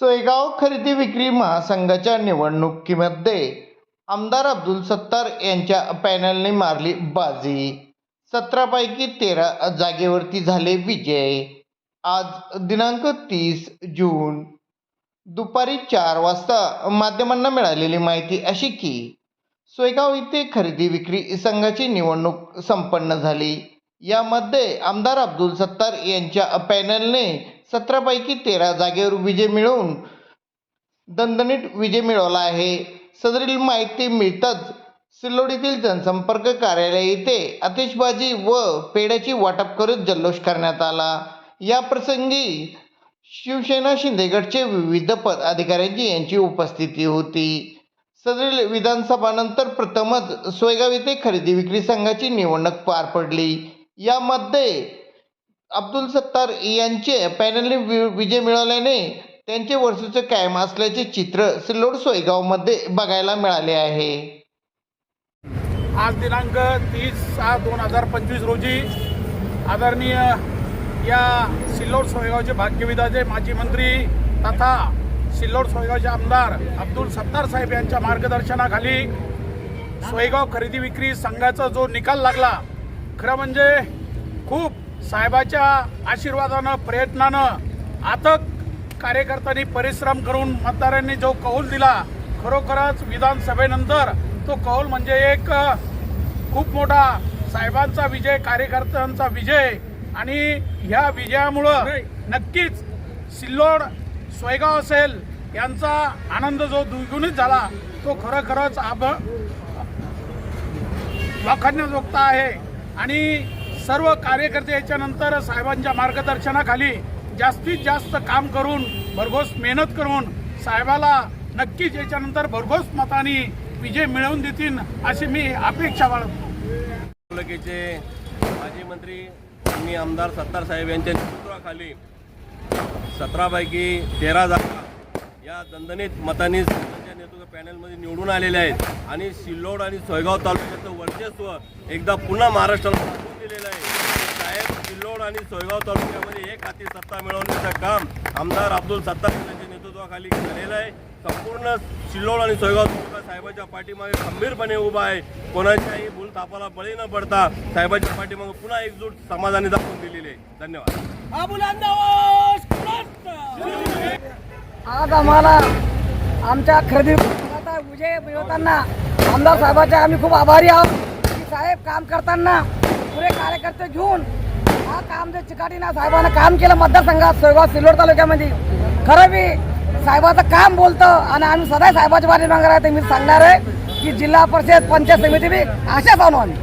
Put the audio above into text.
सोयगाव खरेदी विक्री महासंघाच्या निवडणुकीमध्ये आमदार अब्दुल सत्तार यांच्या पॅनलने मारली बाजी. सतरापैकी तेरा जागेवरती झाले विजय. आज दिनांक तीस जून. दुपारी चार वाजता माध्यमांना मिळालेली माहिती अशी की सोयगाव येथे खरेदी विक्री संघाची निवडणूक संपन्न झाली. यामध्ये आमदार अब्दुल सत्तार यांच्या पॅनलने सतरापैकी तेरा जागेवर विजय मिळवून दणदणीत विजय मिळवला आहे. सदरील माहिती मिळताच सिल्लोडीतील जनसंपर्क कार्यालय येथे आतिषबाजी व पेढ्याची वाटप करत जल्लोष करण्यात आला. या प्रसंगी शिवसेना शिंदेगडचे विविध पद अधिकाऱ्यांची यांची उपस्थिती होती. सदरील विधानसभानंतर प्रथमच सोयगाव येथे खरेदी विक्री संघाची निवडणूक पार पडली. यामध्ये अब्दुल सत्तार यांचे पॅनलने वि- विजय मिळवल्याने त्यांचे वर्चस्व कायम असल्याचे चित्र सिल्लोड सोयगावमध्ये बघायला मिळाले आहे. आज दिनांक तीस सहा दोन हजार पंचवीस रोजी आदरणीय या सिल्लोड सोयगावचे भाग्यविधाचे माजी मंत्री तथा सिल्लोड सोयगावचे आमदार अब्दुल सत्तार साहेब यांच्या मार्गदर्शनाखाली सोयगाव खरेदी विक्री संघाचा जो निकाल लागला खरं म्हणजे खूप साहेबाच्या आशीर्वादानं प्रयत्नानं आतक कार्यकर्त्यांनी परिश्रम करून मतदारांनी जो कौल दिला खरोखरच विधानसभेनंतर तो कौल म्हणजे एक खूप मोठा साहेबांचा विजय कार्यकर्त्यांचा विजय आणि ह्या विजयामुळं नक्कीच सिल्लोड सोयगाव असेल यांचा आनंद जो द्विगुणित झाला तो खरोखरच आभ वाखाणण्याजोगता आहे. आणि सर्व कार्यकर्ते याच्यानंतर साहेबांच्या मार्गदर्शनाखाली जास्तीत जास्त काम करून भरघोस मेहनत करून साहेबाला नक्कीच याच्यानंतर भरघोस मताने विजय मिळवून देतील अशी मी अपेक्षा बाळगतो. तालुक्याचे माजी मंत्री आणि आमदार सत्तार साहेब यांच्या नेतृत्वाखाली सतरापैकी तेरा जागा या दणदणीत मतांनी त्यांच्या नेतृत्व पॅनलमध्ये निवडून आलेल्या आहेत. आणि सिल्लोड आणि सोयगाव तालुक्याचं वर्चस्व एकदा पुन्हा महाराष्ट्राला दिलेलं आहे. साहेब सिल्लोड आणि सोयगाव तालुक्यामध्ये एक हाती सत्ता मिळवण्याचं काम आमदार अब्दुल सत्तार यांच्या नेतृत्वाखाली झालेलं आहे. संपूर्ण सिल्लोड आणि सोयगाव तालुका साहेबाच्या पाठीमागे खंबीरपणे उभा आहे. कोणाच्याही भूलथापाला बळी न पडता साहेबाच्या पाठीमागे पुन्हा एकजूट समाजाने दाखवून दिलेली आहे. धन्यवाद. आज आम्हाला आमच्या खरेदी विजय मिळवताना आमदार साहेबाचे आम्ही खूप आभारी आहोत. की साहेब काम करताना पुरे कार्यकर्ते घेऊन हा काम जे चिकाटीना साहेबांना काम केलं मतदारसंघात सोयगाव सिल्लोड तालुक्यामध्ये. खरं मी साहेबाचं काम बोलतं आणि आम्ही सदा साहेबाच्या पाठीमागे आहे ते मी सांगणार आहे की जिल्हा परिषद पंचायत समिती बी अशाच आणू आम्ही.